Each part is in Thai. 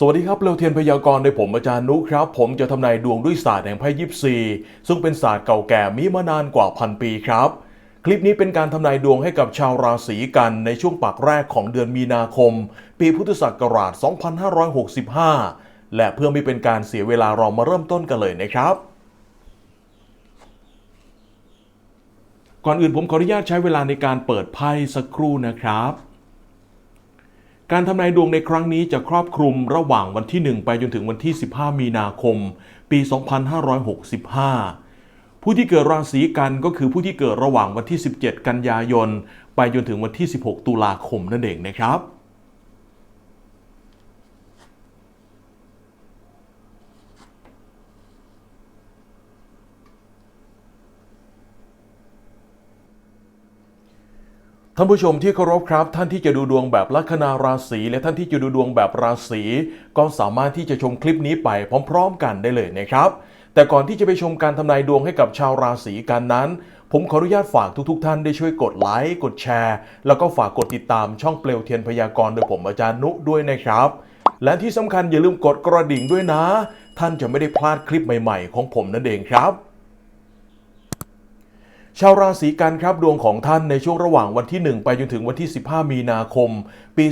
สวัสดีครับเร็วเทียนพยากรณ์โดยผมอาจารย์นุครับ ผมจะทำนายดวงด้วยศาสตร์แห่งไพ่ยิปซี ซึ่งเป็นศาสตร์เก่าแก่มีมานานกว่าพันปีครับ คลิปนี้เป็นการทำนายดวงให้กับชาวราศีกันในช่วงปากแรกของเดือนมีนาคม ปีพุทธศักราช 2565 และเพื่อไม่เป็นการเสียเวลาเรามาเริ่มต้นกันเลยนะครับก่อนอื่นผมขออนุญาตใช้เวลาในการเปิดไพ่สักครู่นะครับ การทำนายดวงในครั้งนี้จะครอบคลุมระหว่างวันที่ 1 ไปจนถึงวันที่ 15 มีนาคม ปี 2565 ผู้ที่เกิดราศีกันก็คือผู้ที่เกิดระหว่างวันที่ 17 กันยายน ไปจนถึงวันที่ 16 ตุลาคมนั่นเองนะครับ ท่านผู้ชมที่เคารพครับ ท่านที่จะดูดวงแบบลัคนาราศีและท่านที่จะดูดวงแบบราศีก็สามารถที่จะชมคลิปนี้ไปพร้อม ๆ กันได้เลยนะครับ แต่ก่อนที่จะไปชมการทำนายดวงให้กับชาวราศีกันนั้น ผมขออนุญาตฝากทุกๆท่านได้ช่วยกดไลค์กดแชร์ แล้วก็ฝากกดติดตามช่องเปลวเทียนพยากรณ์โดยผมอาจารย์นุด้วยนะครับ และที่สำคัญอย่าลืมกดกระดิ่งด้วยนะ ท่านจะไม่ได้พลาดคลิปใหม่ ๆ ของผมนั่นเองครับ ชาวราศีกันครับดวงของท่านในช่วงระหว่างวันที่ 1 ไปจนถึงวันที่ 15 มีนาคม ปี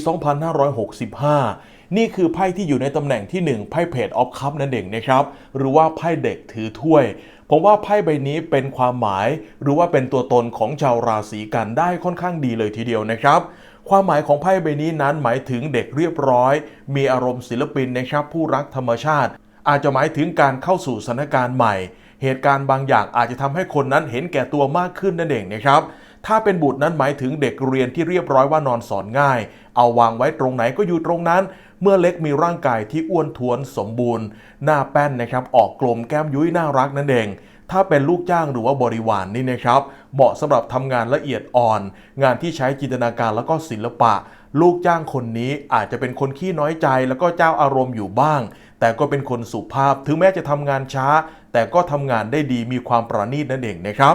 2565 นี่คือไพ่ที่อยู่ในตำแหน่งที่ 1 ไพ่เพจออฟคัพนั่นเองนะครับ หรือว่าไพ่เด็กถือถ้วย ผมว่าไพ่ใบนี้เป็นความหมาย หรือว่าเป็นตัวตนของชาวราศีกันได้ค่อนข้างดีเลยทีเดียวนะครับความหมายของไพ่ใบนี้นั้นหมายถึงเด็กเรียบร้อย มีอารมณ์ศิลปินนะครับผู้รักธรรมชาติ อาจจะหมายถึงการเข้าสู่สถานการณ์ใหม่ เหตุการณ์บางอย่างอาจจะทำให้คนนั้นเห็นแก่ตัวมากขึ้นนั่นเองนะครับ ถ้าเป็นบุตรนั้นหมายถึงเด็กเรียนที่เรียบร้อยว่านอนสอนง่าย เอาวางไว้ตรงไหนก็อยู่ตรงนั้น เมื่อเล็กมีร่างกายที่อ้วนท้วนสมบูรณ์ หน้าแป้นนะครับออกกลมแก้มยุ้ยน่ารักนั่นเองถ้าเป็นลูกจ้างหรือว่าบริวารนนี่นะครับ เหมาะสำหรับทำงานละเอียดอ่อน งานที่ใช้จินตนาการแล้วก็ศิลปะ ลูกจ้างคนนี้อาจจะเป็นคนขี้น้อยใจ แล้วก็เจ้าอารมณ์อยู่บ้าง แต่ก็เป็นคนสุภาพถึงแม้จะทำงานช้า แต่ก็ทำงานได้ดีมีความประณีตนั่นเองนะครับ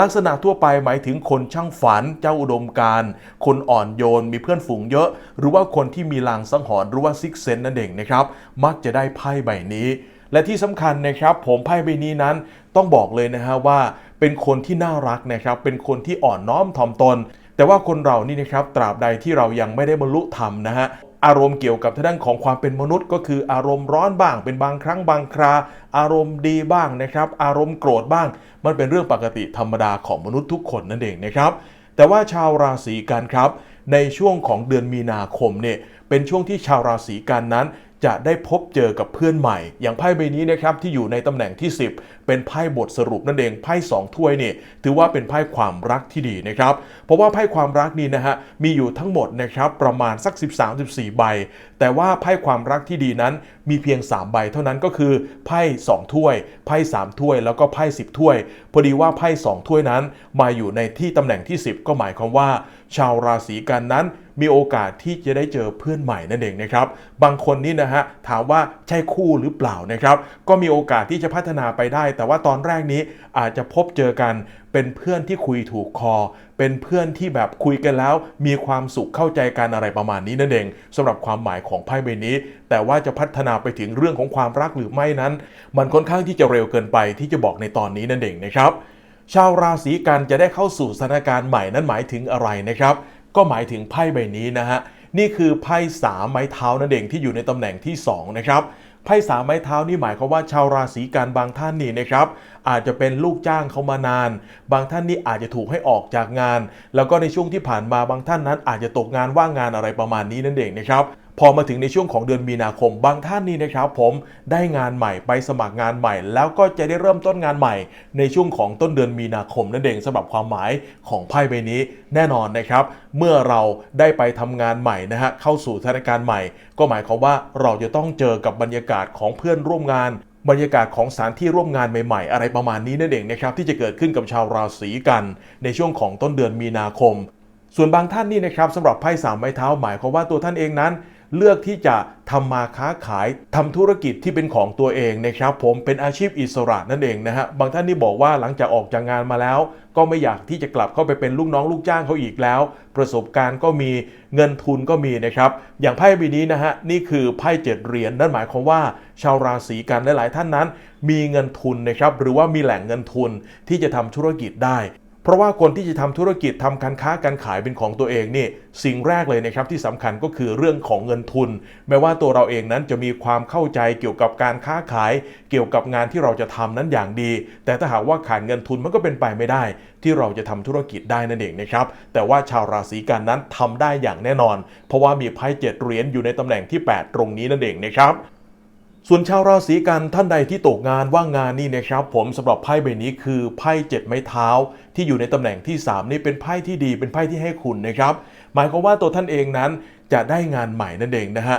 ลักษณะทั่วไปหมายถึงคนช่างฝัน เจ้าอุดมการ คนอ่อนโยน มีเพื่อนฝูงเยอะ หรือว่าคนที่มีลางสังหรณ์หรือว่าซิกเซนนั่นเองนะครับ มักจะได้ไพ่ใบนี้ และที่สำคัญนะครับ ผมไพ่ใบนี้นั้นต้องบอกเลยนะฮะว่า เป็นคนที่น่ารักนะครับ เป็นคนที่อ่อนน้อมถ่อมตน แต่ว่าคนเรานี่นะครับ ตราบใดที่เรายังไม่ได้บรรลุธรรมนะฮะ อารมณ์เกี่ยวกับทางด้านของความเป็นมนุษย์ ก็คืออารมณ์ร้อนบ้าง เป็นบางครั้งบางครา อารมณ์ดีบ้างนะครับ อารมณ์โกรธบ้าง มันเป็นเรื่องปกติธรรมดาของมนุษย์ทุกคนนั่นเองนะครับ แต่ว่าชาวราศีกันครับ ในช่วงของเดือนมีนาคมเนี่ยเป็นช่วงที่ชาวราศีกันนั้นจะได้พบเจอกับเพื่อนใหม่ อย่างไพ่ใบนี้นะครับที่อยู่ในตำแหน่งที่ 10 เป็นไพ่บทสรุปนั่นเองไพ่สองถ้วยนี่ถือว่าเป็นไพ่ความรักที่ดีนะครับ เพราะว่าไพ่ความรักนี่นะฮะมีอยู่ทั้งหมดนะครับประมาณสัก 13-14 ใบ แต่ว่าไพ่ความรักที่ดีนั้นมีเพียง 3 ใบเท่านั้นก็คือไพ่2ถ้วยไพ่3ถ้วย แล้วก็ไพ่10ถ้วย พอดีว่าไพ่2ถ้วยนั้นมาอยู่ในที่ตำแหน่งที่ 10 ก็หมายความว่า ชาวราศีกันนั้น มีโอกาสที่จะได้เจอเพื่อนใหม่นั่นเองนะครับ บางคนนี่นะฮะถามว่าใช่คู่หรือเปล่านะครับ ก็มีโอกาสที่จะพัฒนาไปได้ แต่ว่าตอนแรกนี้อาจจะพบเจอกันเป็นเพื่อนที่คุยถูกคอ เป็นเพื่อนที่แบบคุยกันแล้ว มีความสุขเข้าใจกันอะไรประมาณนี้นั่นเองสำหรับความหมายของไพ่ใบนี้ แต่ว่าจะพัฒนาไปถึงเรื่องของความรักหรือไม่นั้น มันค่อนข้างที่จะเร็วเกินไปที่จะบอกในตอนนี้นั่นเองนะครับ ชาวราศีกันจะได้เข้าสู่สถานการณ์ใหม่นั้นหมายถึงอะไรนะครับ ก็หมายถึงไพ่ใบนี้นะฮะนี่คือไพ่สามไม้เท้านั่นเองที่อยู่ในตำแหน่งที่ 2 นะครับไพ่สามไม้เท้านี่หมายความว่าชาวราศีกันบางท่านนี่นะครับอาจจะเป็นลูกจ้างเขามานาน บางท่านนี่อาจจะถูกให้ออกจากงาน แล้วก็ในช่วงที่ผ่านมาบางท่านนั้นอาจจะตกงานว่างงานอะไรประมาณนี้นั่นเองนะครับ พอมาถึงในช่วงของเดือนมีนาคม บางท่านนี่นะครับผมได้งานใหม่ไปสมัครงานใหม่ แล้วก็จะได้เริ่มต้นงานใหม่ ในช่วงของต้นเดือนมีนาคมนั่นเองสำหรับความหมายของไพ่ใบนี้แน่นอนนะครับ เมื่อเราได้ไปทำงานใหม่นะฮะเข้าสู่สถานการณ์ใหม่ ก็หมายความว่าเราจะต้องเจอกับบรรยากาศของเพื่อนร่วมงานบรรยากาศของสถานที่ร่วมงานใหม่ๆ อะไรประมาณนี้นั่นเองนะครับที่จะเกิดขึ้นกับชาวราศีกัน ในช่วงของต้นเดือนมีนาคม ส่วนบางท่านนี่นะครับสำหรับไพ่สามไม้เท้าหมายความว่าตัวท่านเองนั้น เลือกที่จะทำมาค้าขายทำธุรกิจที่เป็นของตัวเองนะครับ ผมเป็นอาชีพอิสระนั่นเองนะฮะบางท่านที่บอกว่าหลังจากออกจากงานมาแล้ว ก็ไม่อยากที่จะกลับเข้าไปเป็นลูกน้องลูกจ้างเขาอีกแล้ว ประสบการณ์ก็มีเงินทุนก็มีนะครับ อย่างไพ่ใบนี้นะฮะนี่คือไพ่เจ็ดเหรียญนั่นหมายความว่า ชาวราศีกันหลาย ๆ ท่านนั้น มีเงินทุนนะครับหรือว่ามีแหล่งเงินทุนที่จะทำธุรกิจได้ เพราะว่าคนที่จะทำธุรกิจทำการค้าการขายเป็นของตัวเองนี่สิ่งแรกเลยนะครับที่สำคัญก็คือเรื่องของเงินทุน แม้ว่าตัวเราเองนั้นจะมีความเข้าใจเกี่ยวกับการค้าขาย เกี่ยวกับงานที่เราจะทำนั้นอย่างดี แต่ถ้าหากว่าขาดเงินทุนมันก็เป็นไปไม่ได้ ที่เราจะทำธุรกิจได้นั่นเองนะครับแต่ว่าชาวราศีกันนั้นทำได้อย่างแน่นอน เพราะว่ามีไพ่เจ็ดเหรียญอยู่ในตำแหน่งที่ 8 ตรงนี้นั่นเองนะครับ ส่วนชาวราศีกันท่านใดที่ตกงานว่างงานนี่นะครับ ผมสำหรับไพ่ใบนี้คือไพ่เจ็ดไม้เท้า ที่อยู่ในตำแหน่งที่ 3 นี่เป็นไพ่ที่ดีเป็นไพ่ที่ให้คุณนะครับ หมายความว่าตัวท่านเองนั้นจะได้งานใหม่นั่นเองนะฮะ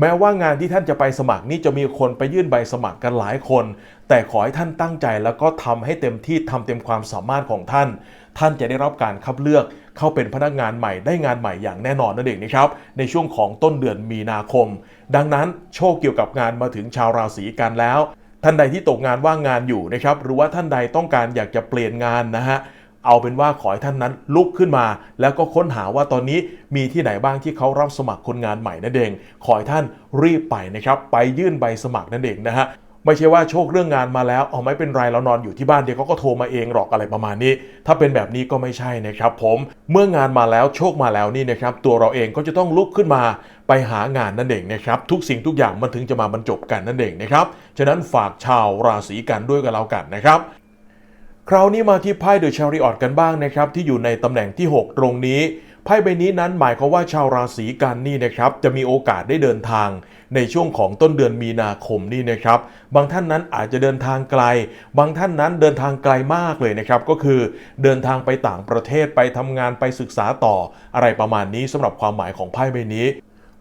แม้ว่างานที่ท่านจะไปสมัครนี่จะมีคนไปยื่นใบสมัครกันหลายคน แต่ขอให้ท่านตั้งใจแล้วก็ทำให้เต็มที่ทำเต็มความสามารถของท่าน ท่านจะได้รับการคัดเลือกเข้าเป็นพนักงานใหม่ได้งานใหม่อย่างแน่นอนนั่นเองนะครับในช่วงของต้นเดือนมีนาคม ดังนั้นโชคเกี่ยวกับงานมาถึงชาวราศีกันแล้ว ท่านใดที่ตกงานว่างงานอยู่นะครับหรือว่าท่านใดต้องการอยากจะเปลี่ยนงานนะฮะเอาเป็นว่าขอให้ท่านนั้นลุกขึ้นมา แล้วก็ค้นหาว่าตอนนี้มีที่ไหนบ้างที่เขารับสมัครคนงานใหม่นั่นเอง ขอให้ท่านรีบไปนะครับ ไปยื่นใบสมัครนั่นเองนะฮะ ไม่ใช่ว่าโชคเรื่องงานมาแล้วเอาไม่เป็นไรเรานอนอยู่ที่บ้านเดี๋ยวเขาก็โทรมาเองหรอกอะไรประมาณนี้ ถ้าเป็นแบบนี้ก็ไม่ใช่นะครับ ผมเมื่องานมาแล้วโชคมาแล้วนี่นะครับตัวเราเองก็จะต้องลุกขึ้นมาไปหางานนั่นเองนะครับทุกสิ่งทุกอย่างมันถึงจะมาบรรจบกันนั่นเองนะครับฉะนั้นฝากชาวราศีกันด้วยกันแล้วกันนะครับคราวนี้มาที่ไพ่เดอะชาริออตกันบ้างนะครับที่อยู่ในตำแหน่งที่ 6 ตรงนี้ ไพ่ใบนี้นั้นหมายความว่าชาวราศีกันนี่นะครับจะมีโอกาสได้เดินทาง ในช่วงของต้นเดือนมีนาคมนี่นะครับบางท่านนั้นอาจจะเดินทางไกล บางท่านนั้นเดินทางไกลมากเลยนะครับก็คือเดินทางไปต่างประเทศไปทำงานไปศึกษาต่อ อะไรประมาณนี้สำหรับความหมายของไพ่ใบนี้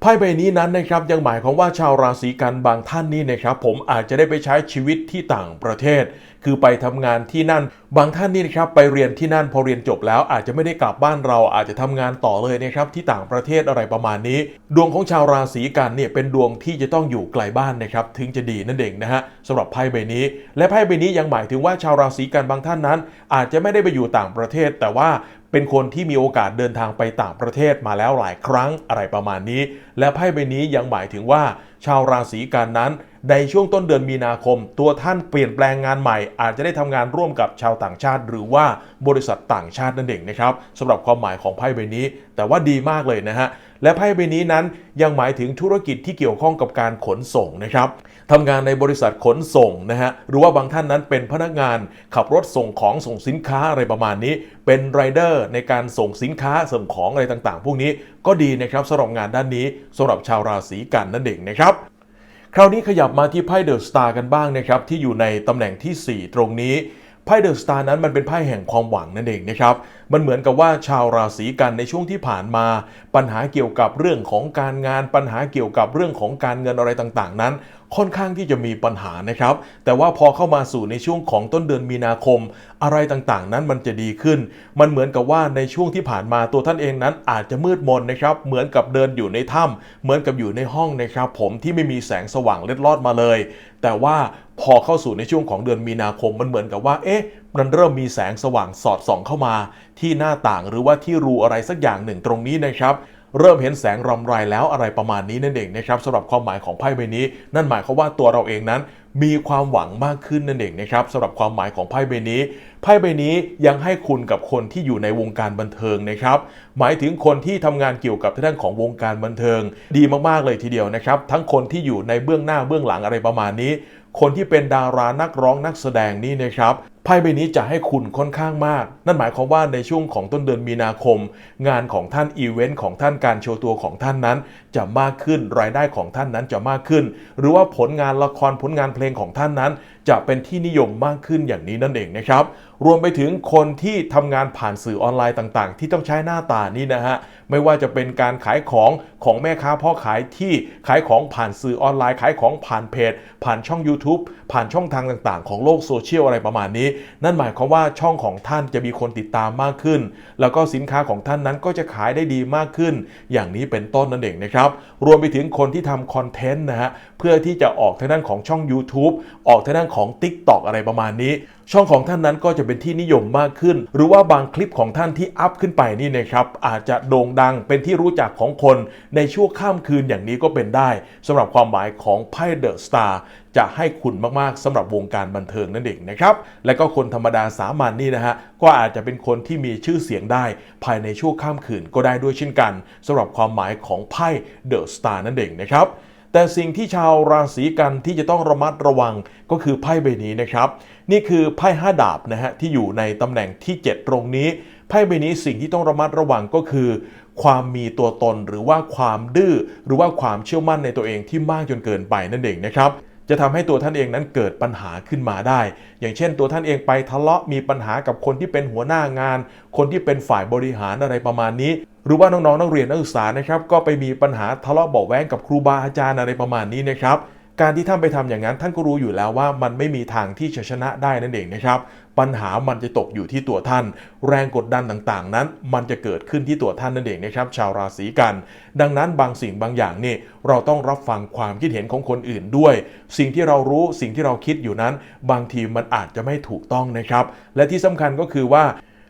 ไพ่ใบนี้นั้นนะครับยังหมายความว่าชาวราศีกันบางท่านนี่นะครับผมอาจจะได้ไปใช้ชีวิตที่ต่างประเทศ คือไปทำงานที่นั่น บางท่านนี่นะครับไปเรียนที่นั่นพอเรียนจบแล้วอาจจะไม่ได้กลับบ้านเราอาจจะทำงานต่อเลยนะครับที่ต่างประเทศอะไรประมาณนี้ ดวงของชาวราศีกันเนี่ยเป็นดวงที่จะต้องอยู่ไกลบ้านนะครับถึงจะดีนั่นเองนะฮะสำหรับไพ่ใบนี้ และไพ่ใบนี้ยังหมายถึงว่าชาวราศีกันบางท่านนั้น อาจจะไม่ได้ไปอยู่ต่างประเทศ แต่ว่าเป็นคนที่มีโอกาสเดินทางไปต่างประเทศมาแล้วหลายครั้งอะไรประมาณนี้ และไพ่ใบนี้ยังหมายถึงว่า ชาวราศีกันนั้น ในช่วงต้นเดือนมีนาคม ตัวท่านเปลี่ยนแปลงงานใหม่ อาจจะได้ทำงานร่วมกับชาวต่างชาติ หรือว่าบริษัทต่างชาตินั่นเองนะครับสำหรับความหมายของไพ่ใบนี้ แต่ว่าดีมากเลยนะฮะและไพ่ใบนี้นั้นยังหมายถึงธุรกิจที่เกี่ยวข้องกับการขนส่งนะครับทำงานในบริษัทขนส่งนะฮะหรือว่าบางท่านนั้นเป็นพนักงานขับรถส่งของส่งสินค้าอะไรประมาณนี้ เป็นไรเดอร์ในการส่งสินค้าส่งของอะไรต่างๆ พวกนี้ก็ดีนะครับสำหรับงานด้านนี้สำหรับชาวราศีกันนั่นเองนะครับ คราวนี้ขยับมาที่ไพ่เดอะสตาร์กันบ้างนะครับที่อยู่ในตำแหน่งที่ 4 ตรงนี้ไพ่เดอะสตาร์นั้นมันเป็นไพ่แห่งความหวังนั่นเองนะครับ มันเหมือนกับว่าชาวราศีกันในช่วงที่ผ่านมา ปัญหาเกี่ยวกับเรื่องของการงาน ปัญหาเกี่ยวกับเรื่องของการเงินอะไรต่างๆ นั้น ค่อนข้างที่จะมีปัญหานะครับ แต่ว่าพอเข้ามาสู่ในช่วงของต้นเดือนมีนาคม อะไรต่างๆ นั้นมันจะดีขึ้น มันเหมือนกับว่าในช่วงที่ผ่านมาตัวท่านเองนั้นอาจจะมืดมนนะครับ เหมือนกับเดินอยู่ในถ้ำเหมือนกับอยู่ในห้องนะครับผมที่ไม่มีแสงสว่างเล็ดลอดมาเลย แต่ว่าพอเข้าสู่ในช่วงของเดือนมีนาคมมันเหมือนกับว่า เอ๊ะ มันเริ่มมีแสงสว่างสอดส่องเข้ามา ที่หน้าต่างหรือว่าที่รูอะไรสักอย่างหนึ่งตรงนี้นะครับ เริ่มเห็นแสงรำไรแล้วอะไรประมาณนี้นั่นเองนะครับสำหรับความหมายของไพ่ใบนี้ นั่นหมายความว่าตัวเราเองนั้น มีความหวังมากขึ้นนั่นเองนะครับสำหรับความหมายของไพ่ใบนี้ ไพ่ใบนี้ยังให้คุณกับคนที่อยู่ในวงการบันเทิงนะครับ หมายถึงคนที่ทำงานเกี่ยวกับทางด้านของวงการบันเทิง ดีมากๆเลยทีเดียวนะครับ ทั้งคนที่อยู่ในเบื้องหน้าเบื้องหลังอะไรประมาณนี้ คนที่เป็นดารานักร้องนักแสดงนี่นะครับ ไพ่ใบนี้จะให้คุณค่อนข้างมาก นั่นหมายความว่าในช่วงของต้นเดือนมีนาคม งานของท่านอีเวนต์ของท่านการโชว์ตัวของท่านนั้น จะมากขึ้นรายได้ของท่านนั้นจะมากขึ้น หรือว่าผลงานละครผลงานเพลงของท่านนั้น จะเป็นที่นิยมมากขึ้นอย่างนี้นั่นเองนะครับ รวมไปถึงคนที่ทำงานผ่านสื่อออนไลน์ต่างๆ ที่ต้องใช้หน้าตานี่นะฮะ ไม่ว่าจะเป็นการขายของของแม่ค้าพ่อขายที่ขายของผ่านสื่อออนไลน์ขายของผ่านเพจ ผ่านช่อง YouTube ผ่านช่องทางต่างๆ ของโลกโซเชียลอะไรประมาณนี้ นั่นหมายความว่าช่องของท่านจะมีคนติดตามมากขึ้น แล้วก็สินค้าของท่านนั้นก็จะขายได้ดีมากขึ้น อย่างนี้เป็นต้นนั่นเองนะครับ รวมไปถึงคนที่ทำคอนเทนต์นะฮะเพื่อที่จะออกทางด้านของช่อง YouTube ออกทางด้านของ TikTok อะไรประมาณนี้ ช่องของท่านนั้นก็จะเป็นที่นิยมมากขึ้น หรือว่าบางคลิปของท่านที่อัพขึ้นไปนี่นะครับอาจจะโด่งดังเป็นที่รู้จักของคนในช่วงข้ามคืนอย่างนี้ก็เป็นได้สำหรับความหมายของไพ่เดอะสตาร์จะให้คุณมาก ๆสำหรับวงการบันเทิงนั่นเองนะครับ และก็คนธรรมดาสามัญนนี่นะฮะ ก็อาจจะเป็นคนที่มีชื่อเสียงได้ ภายในช่วงข้ามคืนก็ได้ด้วยเช่นกันสำหรับความหมายของไพ่เดอะสตาร์นั่นเองนะครับแต่สิ่งที่ชาวราศีกันที่จะต้องระมัดระวังก็คือไพ่ใบนี้นะครับ นี่คือไพ่ห้าดาบนะฮะที่อยู่ในตำแหน่งที่ 7 ตรงนี้ ไพ่ใบนี้สิ่งที่ต้องระมัดระวังก็คือ ความมีตัวตนหรือว่าความดื้อหรือว่าความเชื่อมั่นในตัวเองที่มากจนเกินไปนั่นเองนะครับจะทำให้ตัวท่านเองนั้นเกิดปัญหาขึ้นมาได้ อย่างเช่น ตัวท่านเองไปทะเลาะมีปัญหากับคนที่เป็นหัวหน้างาน คนที่เป็นฝ่ายบริหารอะไรประมาณนี้ หรือว่าน้องๆนักเรียนนักศึกษานะครับ ก็ไปมีปัญหาทะเลาะเบาแว้งกับครูบาอาจารย์อะไรประมาณนี้นะครับ การที่ท่านไปทำอย่างนั้นท่านก็รู้อยู่แล้วว่ามันไม่มีทางที่จะชนะได้นั่นเองนะครับ ปัญหามันจะตกอยู่ที่ตัวท่าน แรงกดดันต่างๆ นั้น มันจะเกิดขึ้นที่ตัวท่านนั่นเองนะครับ ชาวราศีกัน ดังนั้นบางสิ่งบางอย่างนี่เราต้องรับฟังความคิดเห็นของคนอื่นด้วย สิ่งที่เรารู้สิ่งที่เราคิดอยู่นั้น บางทีมันอาจจะไม่ถูกต้องนะครับ และที่สำคัญก็คือว่า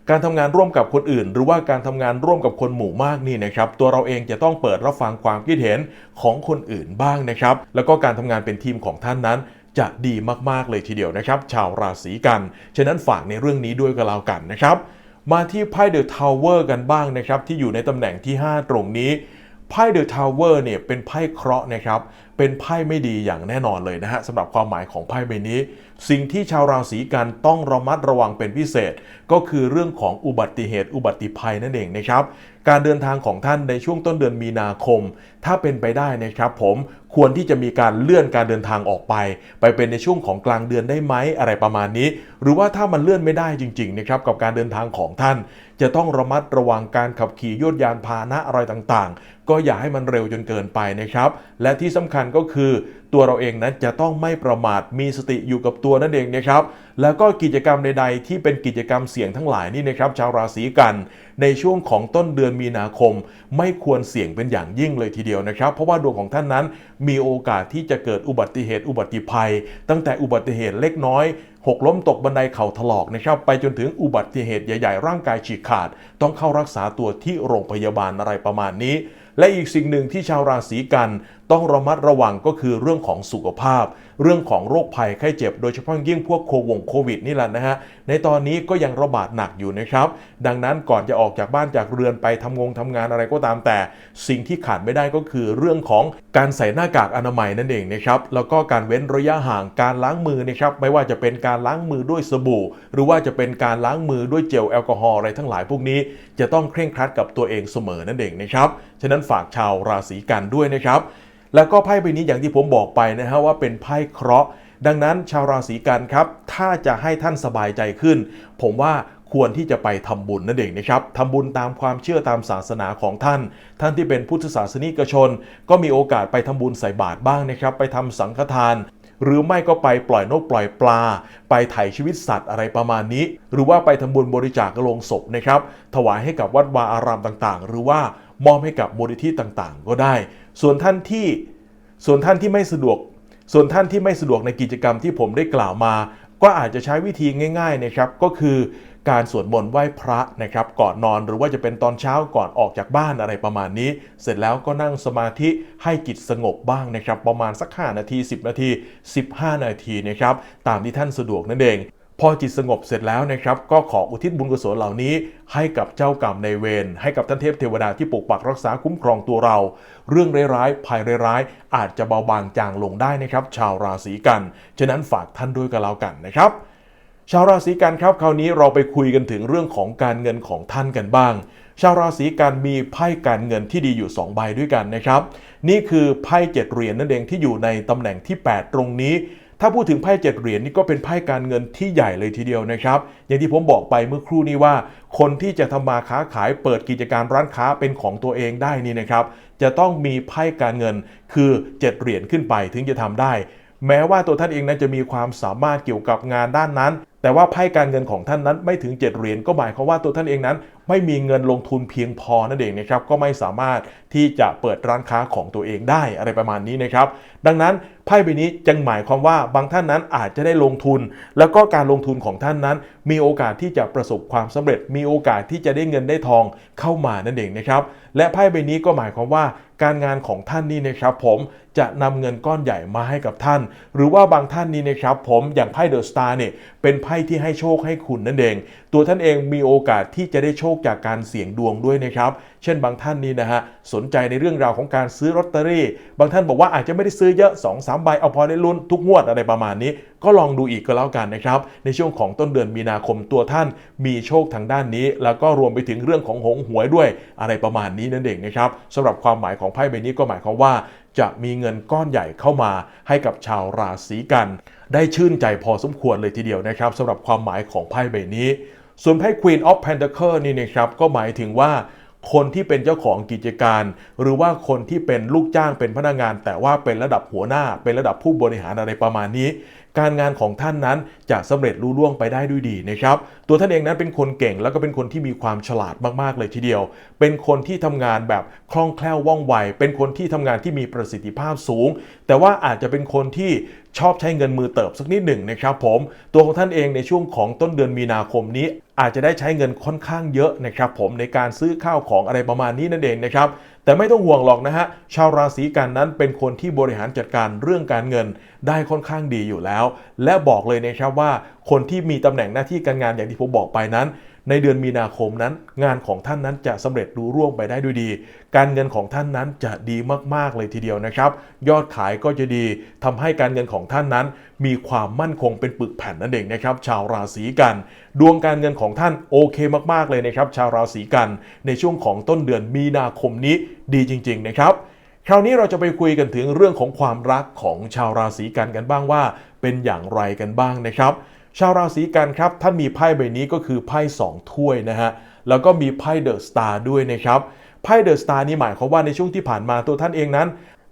การทำงานร่วมกับคนอื่น หรือว่าการทำงานร่วมกับคนหมู่มากนี่นะครับตัวเราเองจะต้องเปิดรับฟังความคิดเห็นของคนอื่นบ้างนะครับ แล้วก็การทำงานเป็นทีมของท่านนั้นจะดีมาก ๆ เลยทีเดียวนะครับ ชาวราศีกัน ฉะนั้นฝากในเรื่องนี้ด้วยก็แล้วกันนะครับ มาที่ไพ่เดอะทาวเวอร์กันบ้างนะครับ ที่อยู่ในตำแหน่งที่ 5 ตรงนี้ไพ่เดอะทาวเวอร์เนี่ยเป็นไพ่เคราะห์นะครับ เป็นไพ่ไม่ดีอย่างแน่นอนเลยนะฮะสำหรับความหมายของไพ่ใบนี้ สิ่งที่ชาวราศีกันต้องระมัดระวังเป็นพิเศษ ก็คือเรื่องของอุบัติเหตุอุบัติภัยนั่นเองนะครับ การเดินทางของท่านในช่วงต้นเดือนมีนาคม ถ้าเป็นไปได้นะครับผม ควรที่จะมีการเลื่อนการเดินทางออกไป ไปเป็นในช่วงของกลางเดือนได้ไหมอะไรประมาณนี้ หรือว่าถ้ามันเลื่อนไม่ได้จริงๆนะครับกับการเดินทางของท่าน จะต้องระมัดระวังการขับขี่ยวดยานพาหนะอะไรต่างๆ ก็อย่าให้มันเร็วจนเกินไปนะครับ และที่สำคัญก็คือ ตัวเราเองนั้นจะต้องไม่ประมาทมีสติอยู่กับตัวนั่นเองนะครับ แล้วก็กิจกรรมใดๆ ที่เป็นกิจกรรมเสี่ยงทั้งหลายนี่นะครับ ชาวราศีกัน ในช่วงของต้นเดือนมีนาคม ไม่ควรเสี่ยงเป็นอย่างยิ่งเลยทีเดียวนะครับ เพราะว่าดวงของท่านนั้นมีโอกาสที่จะเกิดอุบัติเหตุอุบัติภัย ตั้งแต่อุบัติเหตุเล็กน้อยหกล้มตกบันไดเข่าถลอกนะครับไปจนถึงอุบัติเหตุใหญ่ ๆ ร่างกายฉีกขาด ต้องเข้ารักษาตัวที่โรงพยาบาลอะไรประมาณนี้ และอีกสิ่งหนึ่งที่ชาวราศีกัน ต้องระมัดระวังก็คือเรื่องของสุขภาพ เรื่องของโรคภัยไข้เจ็บ โดยเฉพาะยิ่งพวกโควงโควิดนี่แหละนะฮะในตอนนี้ก็ยังระบาดหนักอยู่นะครับ ดังนั้นก่อนจะออกจากบ้านจากเรือนไปทำงงทำงานอะไรก็ตามแต่ สิ่งที่ขาดไม่ได้ก็คือเรื่องของการใส่หน้ากากอนามัยนั่นเองนะครับแล้วก็การเว้นระยะห่างการล้างมือนะครับไม่ว่าจะเป็นการล้างมือด้วยสบู่ หรือว่าจะเป็นการล้างมือด้วยเจลแอลกอฮอล์อะไรทั้งหลายพวกนี้ จะต้องเคร่งครัดกับตัวเองเสมอนั่นเองนะครับฉะนั้นฝากชาวราศีกันด้วยนะครับ แล้วก็ไพ่ใบนี้อย่างที่ผมบอกไปนะฮะว่าเป็นไพ่เคราะห์ ดังนั้นชาวราศีกันครับ ถ้าจะให้ท่านสบายใจขึ้น ผมว่าควรที่จะไปทำบุญนั่นเองนะครับทำบุญตามความเชื่อตามศาสนาของท่าน ท่านที่เป็นพุทธศาสนิกชน ก็มีโอกาสไปทำบุญใส่บาตรบ้างนะครับ ไปทำสังฆทาน หรือไม่ก็ไปปล่อยนกปล่อยปลา ไปไถ่ชีวิตสัตว์อะไรประมาณนี้ หรือว่าไปทำบุญบริจาคโลงศพนะครับ ถวายให้กับวัดวาอารามต่างๆ หรือว่ามอบให้กับมูลนิธิต่างๆ ก็ได้ ส่วนท่านที่ส่วนท่านที่ไม่สะดวก ส่วนท่านที่ไม่สะดวกในกิจกรรมที่ผมได้กล่าวมา ก็อาจจะใช้วิธีง่ายๆนะครับก็คือการสวดมนต์ไหว้พระนะครับก่อนนอนหรือว่าจะเป็นตอนเช้าก่อนออกจากบ้านอะไรประมาณนี้ เสร็จแล้วก็นั่งสมาธิให้จิตสงบบ้างนะครับ ประมาณสัก 5 นาที 10 นาที 15 นาทีนะครับตามที่ท่านสะดวกนั่นเอง พอจิตสงบเสร็จแล้วนะครับ ก็ขออุทิศบุญกุศลเหล่านี้ ให้กับเจ้ากรรมในเวรให้กับท่านเทพเทวดาที่ปกปักรักษาคุ้มครองตัวเรา เรื่องร้ายๆภัยร้ายๆอาจจะเบาบางจางลงได้นะครับ ชาวราศีกัน ฉะนั้นฝากท่านด้วยกันแล้วกันนะครับ ชาวราศีกันครับคราวนี้เราไปคุยกันถึงเรื่องของการเงินของท่านกันบ้าง ชาวราศีกันมีไพ่การเงินที่ดีอยู่ 2 ใบด้วยกันนะครับ นี่คือไพ่เจ็ดเหรียญนั่นเองที่อยู่ในตำแหน่งที่ 8 ตรงนี้ ถ้าพูดถึงไพ่เจ็ดเหรียญนี่ก็เป็นไพ่การเงินที่ใหญ่เลยทีเดียวนะครับ อย่างที่ผมบอกไปเมื่อครู่นี้ว่า คนที่จะทำมาค้าขายเปิดกิจการร้านค้าเป็นของตัวเองได้นี่นะครับ จะต้องมีไพ่การเงินคือเจ็ดเหรียญขึ้นไปถึงจะทำได้ แม้ว่าตัวท่านเองนั้นจะมีความสามารถเกี่ยวกับงานด้านนั้นแต่ว่าไพ่การเงินของท่านนั้นไม่ถึง 7 เหรียญก็หมายความว่าตัวท่านเองนั้น ไม่มีเงินลงทุนเพียงพอนั่นเองนะครับก็ไม่สามารถที่จะเปิดร้านค้าของตัวเองได้อะไรประมาณนี้นะครับ ดังนั้นไพ่ใบนี้จึงหมายความว่าบางท่านนั้นอาจจะได้ลงทุน แล้วก็การลงทุนของท่านนั้น มีโอกาสที่จะประสบความสำเร็จ มีโอกาสที่จะได้เงินได้ทองเข้ามานั่นเองนะครับ และไพ่ใบนี้ก็หมายความว่าการงานของท่านนี่นะครับผมจะนำเงินก้อนใหญ่มาให้กับท่าน หรือว่าบางท่านนี่นะครับผมอย่างไพ่เดอะสตาร์เนี่ยเป็นไพ่ที่ให้โชคให้คุณนั่นเอง ตัวท่านเองมีโอกาสที่จะได้โชคจากการเสี่ยงดวงด้วยนะครับ เช่นบางท่านนี่นะฮะสนใจในเรื่องราวของการซื้อลอตเตอรี่ บางท่านบอกว่าอาจจะไม่ได้ซื้อเยอะ2 3ใบเอาพอได้ลุ้นทุกงวดอะไรประมาณนี้ ก็ลองดูอีกก็แล้วกันนะครับ ในช่วงของต้นเดือนมีนาคมตัวท่านมีโชคทางด้านนี้ แล้วก็รวมไปถึงเรื่องของหงหวยด้วยอะไรประมาณนี้นั่นเองนะครับสำหรับความหมายของไพ่ใบนี้ก็หมายความว่า จะมีเงินก้อนใหญ่เข้ามาให้กับชาวราศีกัน ได้ชื่นใจพอสมควรเลยทีเดียวนะครับสำหรับความหมายของไพ่ใบนี้ ส่วนไพ่ Queen of Pentacles นี่นะครับก็หมายถึงว่าคนที่เป็นเจ้าของกิจการ หรือว่าคนที่เป็นลูกจ้างเป็นพนักงาน แต่ว่าเป็นระดับหัวหน้า เป็นระดับผู้บริหารอะไรประมาณนี้ การงานของท่านนั้นจะสำเร็จรุ่ล่วงไปได้ด้วยดีนะครับ ตัวท่านเองนั้นเป็นคนเก่งแล้วก็เป็นคนที่มีความฉลาดมากๆเลยทีเดียว เป็นคนที่ทำงานแบบคล่องแคล่วว่องไว เป็นคนที่ทำงานที่มีประสิทธิภาพสูง แต่ว่าอาจจะเป็นคนที่ชอบใช้เงินมือเติบสักนิดหนึ่งนะครับผมตัวของท่านเองในช่วงของต้นเดือนมีนาคมนี้อาจจะได้ใช้เงินค่อนข้างเยอะนะครับผมในการซื้อข้าวของอะไรประมาณนี้นั่นเองนะครับ แต่ไม่ต้องห่วงหรอกนะฮะ ชาวราศีกันนั้นเป็นคนที่บริหารจัดการเรื่องการเงินได้ค่อนข้างดีอยู่แล้ว และบอกเลยนะครับว่าคนที่มีตำแหน่งหน้าที่การงานอย่างที่ผมบอกไปนั้น ในเดือนมีนาคมนั้น งานของท่านนั้นจะสำเร็จรุ่ร่วงไปได้ด้วยดี การเงินของท่านนั้นจะดีมากๆเลยทีเดียวนะครับ ยอดขายก็จะดีทำให้การเงินของท่านนั้น มีความมั่นคงเป็นปึกแผ่นนั่นเองนะครับ ชาวราศีกัน ดวงการเงินของท่านโอเคมากๆเลยนะครับ ชาวราศีกัน ในช่วงของต้นเดือนมีนาคมนี้ดีจริง ๆ นะครับคราวนี้เราจะไปคุยกันถึงเรื่องของความรักของชาวราศีกันกันบ้างว่า เป็นอย่างไรกันบ้างนะครับ ชาวราศีกันครับท่านมีไพ่ใบนี้ก็คือไพ่สองถ้วยนะฮะแล้วก็มีไพ่เดอะสตาร์ด้วยนะครับไพ่เดอะสตาร์นี่หมายความว่าในช่วงที่ผ่านมาตัวท่านเองนั้น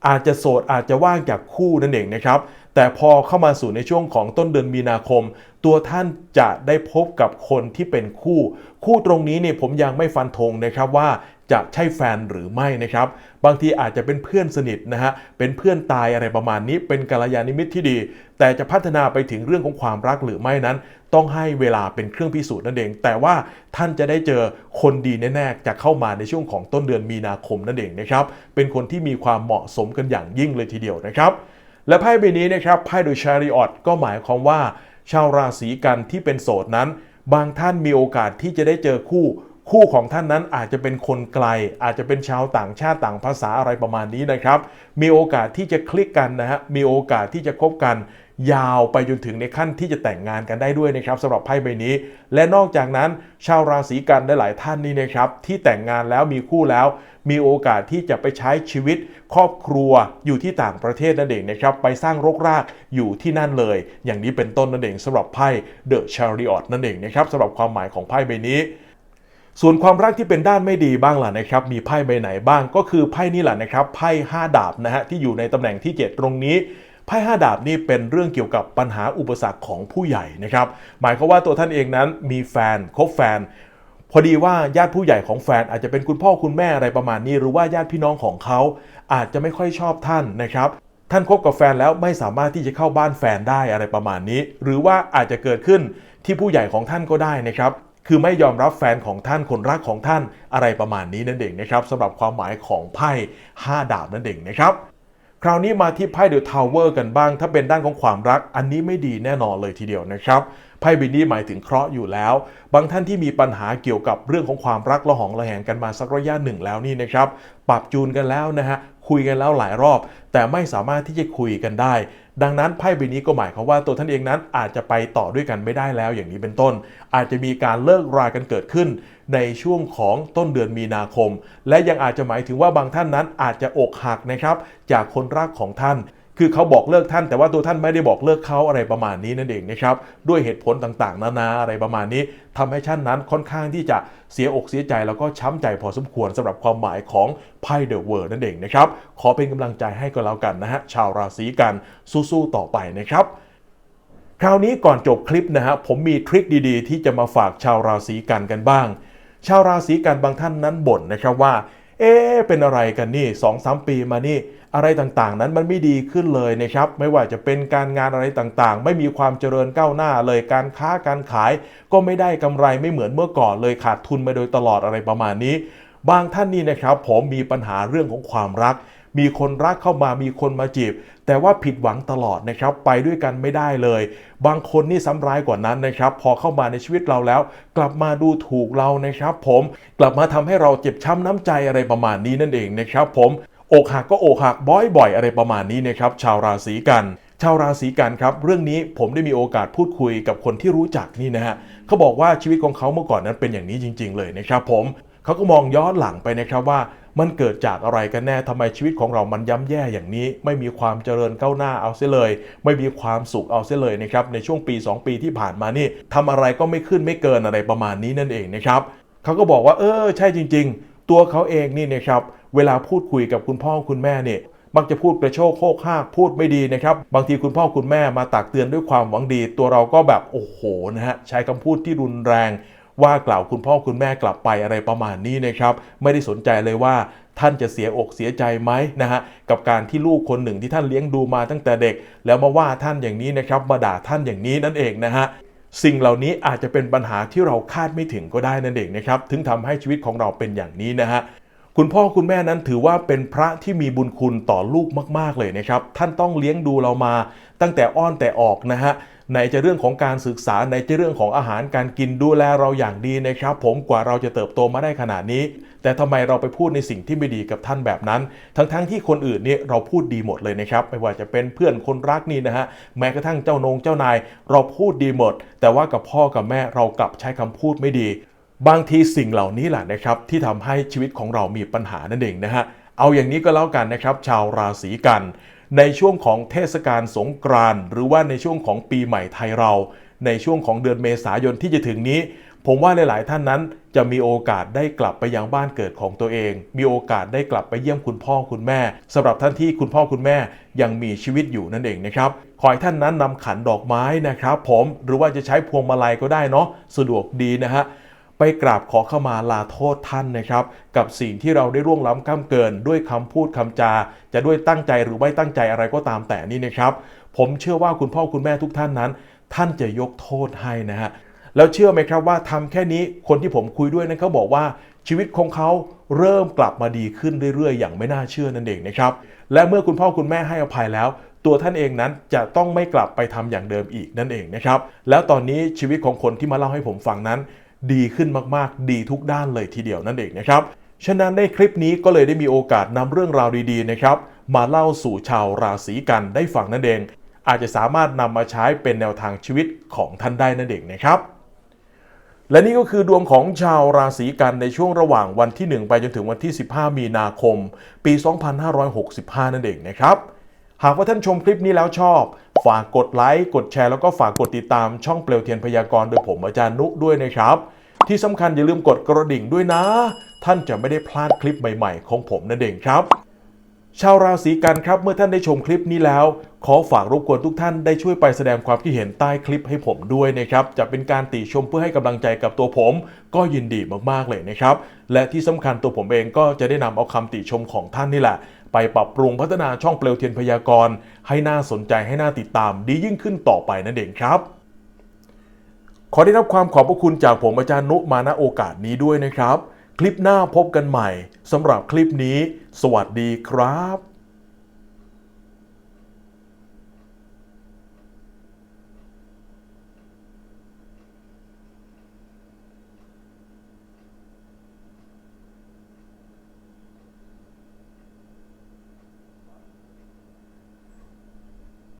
อาจจะโสดอาจจะว่างจากคู่นั่นเองนะครับแต่พอเข้ามาสู่ในช่วงของต้นเดือนมีนาคม ตัวท่านจะได้พบกับคนที่เป็นคู่ คู่ตรงนี้เนี่ยผมยังไม่ฟันธงนะครับว่า จะใช่แฟนหรือไม่นะครับ บางทีอาจจะเป็นเพื่อนสนิทนะฮะเป็นเพื่อนตายอะไรประมาณนี้ เป็นกัลยาณมิตรที่ดี แต่จะพัฒนาไปถึงเรื่องของความรักหรือไม่นั้น ต้องให้เวลาเป็นเครื่องพิสูจน์นั่นเอง แต่ว่าท่านจะได้เจอคนดีแน่ๆจะเข้ามาในช่วงของต้นเดือนมีนาคมนั่นเองนะครับ เป็นคนที่มีความเหมาะสมกันอย่างยิ่งเลยทีเดียวนะครับ และไพ่ใบนี้นะครับไพ่โดยชาริออตก็หมายความว่า ชาวราศีกันที่เป็นโสดนั้น บางท่านมีโอกาสที่จะได้เจอคู่ คู่ของท่านนั้นอาจจะเป็นคนไกล อาจจะเป็นชาวต่างชาติต่างภาษาอะไรประมาณนี้นะครับ มีโอกาสที่จะคลิกกันนะฮะมีโอกาสที่จะคบกันยาวไปจนถึงในขั้นที่จะแต่งงานกันได้ด้วยนะครับสำหรับไพ่ใบนี้ และนอกจากนั้น ชาวราศีกันได้หลายท่านนี่นะครับ ที่แต่งงานแล้วมีคู่แล้ว มีโอกาสที่จะไปใช้ชีวิต ครอบครัวอยู่ที่ต่างประเทศนั่นเองนะครับ ไปสร้างรกรากอยู่ที่นั่นเลย อย่างนี้เป็นต้นนั่นเองสำหรับไพ่เดอะชาริออตนั่นเองนะครับสำหรับความหมายของไพ่ใบนี้ ส่วนความรักที่เป็นด้านไม่ดีบ้างล่ะนะครับ มีไพ่ใบไหนบ้างก็คือไพ่นี่แหละนะครับไพ่5ดาบนะฮะที่อยู่ในตำแหน่งที่ 7 ตรงนี้ไพ่5ดาบนี่เป็นเรื่องเกี่ยวกับปัญหาอุปสรรคของผู้ใหญ่นะครับหมายความว่าตัวท่านเองนั้นมีแฟนคบแฟน พอดีว่าญาติผู้ใหญ่ของแฟนอาจจะเป็นคุณพ่อคุณแม่อะไรประมาณนี้ หรือว่าญาติพี่น้องของเขา อาจจะไม่ค่อยชอบท่านนะครับท่านคบกับแฟนแล้วไม่สามารถที่จะเข้าบ้านแฟนได้อะไรประมาณนี้ หรือว่าอาจจะเกิดขึ้นที่ผู้ใหญ่ของท่านก็ได้นะครับ คือไม่ยอมรับแฟนของท่านคนรักของท่านอะไรประมาณนี้นั่นเองนะครับสำหรับความหมายของไพ่5ดาบนั่นเองนะครับคราวนี้มาที่ไพ่เดอะทาวเวอร์กันบ้าง ถ้าเป็นด้านของความรัก อันนี้ไม่ดีแน่นอนเลยทีเดียวนะครับไพ่ใบนี้หมายถึงเคราะห์อยู่แล้ว บางท่านที่มีปัญหาเกี่ยวกับเรื่องของความรักระหองระแหงกันมาสักระยะหนึ่งแล้วนี่นะครับปรับจูนกันแล้วนะฮะคุยกันแล้วหลายรอบ แต่ไม่สามารถที่จะคุยกันได้ ดังนั้นไพ่ใบนี้ก็หมายความว่าตัวท่านเองนั้นอาจจะไปต่อด้วยกันไม่ได้แล้วอย่างนี้เป็นต้น อาจจะมีการเลิกรากันเกิดขึ้น ในช่วงของต้นเดือนมีนาคม และยังอาจจะหมายถึงว่าบางท่านนั้นอาจจะอกหักนะครับจากคนรักของท่าน คือเขาบอกเลิกท่านแต่ว่าตัวท่านไม่ได้บอกเลิกเขาอะไรประมาณนี้นั่นเองนะครับด้วยเหตุผลต่างๆ นานาอะไรประมาณนี้ทำให้ท่านนั้นค่อนข้างที่จะเสียอกเสียใจแล้วก็ช้ำใจพอสมควรสำหรับความหมายของไพ่เดอะเวิร์นั่นเองนะครับขอเป็นกำลังใจให้ก็แล้วกันนะฮะชาวราศีกันสู้ๆต่อไปนะครับคราวนี้ก่อนจบคลิปนะฮะผมมีทริคดีๆ ที่จะมาฝากชาวราศีกันกันบ้าง ชาวราศีกันบางท่านนั้นบ่นนะครับว่า เอ๊เป็นอะไรกันนี่สองสามปีมานี่ อะไรต่างๆ นั้นมันไม่ดีขึ้นเลยนะครับ ไม่ว่าจะเป็นการงานอะไรต่างๆ ไม่มีความเจริญก้าวหน้าเลยการค้าการขาย ก็ไม่ได้กำไรไม่เหมือนเมื่อก่อนเลยขาดทุนมาโดยตลอดอะไรประมาณนี้ บางท่านนี่นะครับ ผมมีปัญหาเรื่องของความรัก มีคนรักเข้ามามีคนมาจีบ แต่ว่าผิดหวังตลอดนะครับ ไปด้วยกันไม่ได้เลย บางคนนี่ซ้ำร้ายกว่านั้นนะครับ พอเข้ามาในชีวิตเราแล้ว กลับมาดูถูกเรานะครับ ผมกลับมาทำให้เราเจ็บช้ำน้ำใจอะไรประมาณนี้นั่นเองนะครับผมอกหักก็อกหักบ่อยๆอะไรประมาณนี้นะครับ ชาวราศีกันชาวราศีกันครับ เรื่องนี้ผมได้มีโอกาสพูดคุยกับคนที่รู้จักนี่นะฮะเขาบอกว่าชีวิตของเขาเมื่อก่อนนั้นเป็นอย่างนี้จริง ๆ เลยนะครับ ผมเขาก็มองย้อนหลังไปนะครับว่า มันเกิดจากอะไรกันแน่ทำไมชีวิตของเรามันย่ำแย่อย่างนี้ ไม่มีความเจริญก้าวหน้าเอาเสียเลย ไม่มีความสุขเอาเสียเลยนะครับในช่วงปี 2 ปีที่ผ่านมานี่ทำอะไรก็ไม่ขึ้นไม่เกินอะไรประมาณนี้นั่นเองนะครับเขาก็บอกว่าเออใช่จริง ๆ ตัวเขาเองนี่นะครับเวลาพูดคุยกับคุณพ่อคุณแม่เนี่ยมักจะพูดกระโชกโคกห้ากพูดไม่ดีนะครับบางทีคุณพ่อคุณแม่มาตักเตือนด้วยความหวังดี ตัวเราก็แบบโอ้โหนะฮะใช้คำพูดที่รุนแรง ว่ากล่าวคุณพ่อคุณแม่กลับไปอะไรประมาณนี้นะครับ ไม่ได้สนใจเลยว่าท่านจะเสียอกเสียใจไหมนะฮะกับการที่ลูกคนหนึ่งที่ท่านเลี้ยงดูมาตั้งแต่เด็ก แล้วมาว่าท่านอย่างนี้นะครับมาด่าท่านอย่างนี้นั่นเองนะฮะสิ่งเหล่านี้อาจจะเป็นปัญหาที่เราคาดไม่ถึงก็ได้นั่นเองนะครับถึงทำให้ชีวิตของเราเป็นอย่างนี้นะฮะ คุณพ่อคุณแม่นั้นถือว่าเป็นพระที่มีบุญคุณต่อลูกมาก ๆ เลยนะครับ ท่านต้องเลี้ยงดูเรามา ตั้งแต่อ้อนแต่ออกนะฮะไหนจะเรื่องของการศึกษาไหนจะเรื่องของอาหารการกินดูแลเราอย่างดีนะครับ ผมกว่าเราจะเติบโตมาได้ขนาดนี้ แต่ทำไมเราไปพูดในสิ่งที่ไม่ดีกับท่านแบบนั้น ทั้งๆทที่คนอื่นเนี่ยเราพูดดีหมดเลยนะครับ ไม่ว่าจะเป็นเพื่อนคนรักนี่นะฮะแม้กระทั่งเจ้านงเจ้านาย เราพูดดีหมด แต่ว่ากับพ่อกับแม่เรากลับใช้คำพูดไม่ดี บางทีสิ่งเหล่านี้แหละนะครับที่ทำให้ชีวิตของเรามีปัญหานั่นเองนะฮะเอาอย่างนี้ก็แล้วกันนะครับชาวราศีกัน ในช่วงของเทศกาลสงกรานต์หรือว่าในช่วงของปีใหม่ไทยเรา ในช่วงของเดือนเมษายนที่จะถึงนี้ ผมว่าหลาย ๆ ท่านนั้นจะมีโอกาสได้กลับไปยังบ้านเกิดของตัวเอง มีโอกาสได้กลับไปเยี่ยมคุณพ่อคุณแม่สำหรับท่านที่คุณพ่อคุณแม่ยังมีชีวิตอยู่นั่นเองนะครับขอให้ท่านนั้นนำขันดอกไม้นะครับ ผมหรือว่าจะใช้พวงมาลัยก็ได้เนาะสะดวกดีนะฮะ ไปกราบขอเข้ามาลาโทษท่านนะครับ กับสิ่งที่เราได้ร่วงล้ำก้ามเกิน ด้วยคำพูดคำจา จะด้วยตั้งใจหรือไม่ตั้งใจอะไรก็ตามแต่นี่นะครับ ผมเชื่อว่าคุณพ่อคุณแม่ทุกท่านนั้น ท่านจะยกโทษให้นะฮะแล้วเชื่อไหมครับว่าทำแค่นี้คนที่ผมคุยด้วยนั้นเขาบอกว่าชีวิตของเขาเริ่มกลับมาดีขึ้นเรื่อยๆ อย่างไม่น่าเชื่อนั่นเองนะครับ และเมื่อคุณพ่อคุณแม่ให้อภัยแล้ว ตัวท่านเองนั้นจะต้องไม่กลับไปทำอย่างเดิมอีกนั่นเองนะครับ แล้วตอนนี้ชีวิตของคนที่มาเล่าให้ผมฟังนั้น ดีขึ้นมากๆ ดีทุกด้านเลยทีเดียวนั่นเองนะครับ ฉะนั้นในคลิปนี้ก็เลยได้มีโอกาสนำเรื่องราวดีๆนะครับ มาเล่าสู่ชาวราศีกันได้ฟังนั่นเอง อาจจะสามารถนำมาใช้เป็นแนวทางชีวิตของท่านได้นั่นเองนะครับและนี่ก็คือดวงของชาวราศีกันในช่วงระหว่างวันที่ 1 ไปจนถึงวันที่ 15 มีนาคม ปี 2565 นั่นเองนะครับ หากว่าท่านชมคลิปนี้แล้วชอบ ฝากกดไลค์ กดแชร์แล้วก็ฝากกดติดตามช่องเปลวเทียนพยากรณ์โดยผมอาจารย์นุด้วยนะครับ ที่สำคัญอย่าลืมกดกระดิ่งด้วยนะ ท่านจะไม่ได้พลาดคลิปใหม่ๆ ของผมนั่นเองครับ ชาวราศีกันครับเมื่อท่านได้ชมคลิปนี้แล้ว ขอฝากรบกวนทุกท่านได้ช่วยไปแสดงความคิดเห็นใต้คลิปให้ผมด้วยนะครับจะเป็นการติชมเพื่อให้กำลังใจกับตัวผม ก็ยินดีมากๆเลยนะครับและที่สำคัญตัวผมเองก็จะได้นำเอาคำติชมของท่านนี่แหละ ไปปรับปรุงพัฒนาช่องเปลวเทียนพยากรณ์ให้น่าสนใจให้น่าติดตามดียิ่งขึ้นต่อไปนั่นเองครับ ขอได้รับความขอบพระคุณจากผมอาจารย์นุมาณโอกาสนี้ด้วยนะครับ คลิปหน้าพบกันใหม่สำหรับคลิปนี้ สวัสดีครับ